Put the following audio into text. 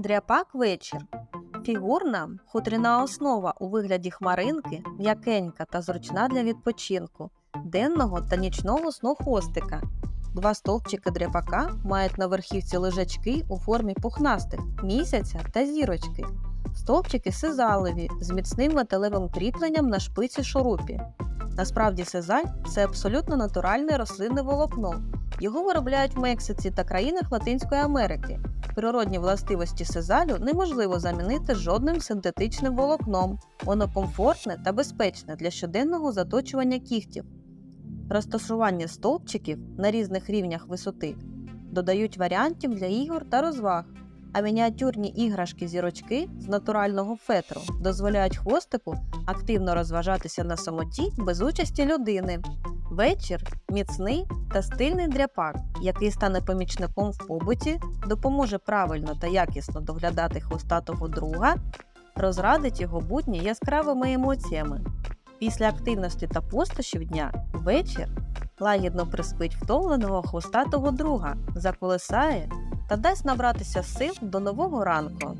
Дряпак вечір. Фігурна хутряна основа у вигляді хмаринки, м'якенька та зручна для відпочинку, денного та нічного сну хвостика. Два стовпчики дряпака мають на верхівці лежачки у формі пухнастих місяця та зірочки. Стовпчики сизалеві з міцним металевим кріпленням на шпиці шурупі. Насправді сизаль це абсолютно натуральне рослинне волокно. Його виробляють в Мексиці та країнах Латинської Америки. Природні властивості сизалю неможливо замінити жодним синтетичним волокном. Воно комфортне та безпечне для щоденного заточування кігтів. Розташування стовпчиків на різних рівнях висоти додають варіантів для ігор та розваг, а мініатюрні іграшки-зірочки з натурального фетру дозволяють хвостику активно розважатися на самоті без участі людини. Вечір міцний та стильний дряпак, який стане помічником в побуті, допоможе правильно та якісно доглядати хвостатого друга, розрадить його будні яскравими емоціями. Після активності та пустощів дня вечір лагідно приспить втомленого хвостатого друга, заколисає та дасть набратися сил до нового ранку.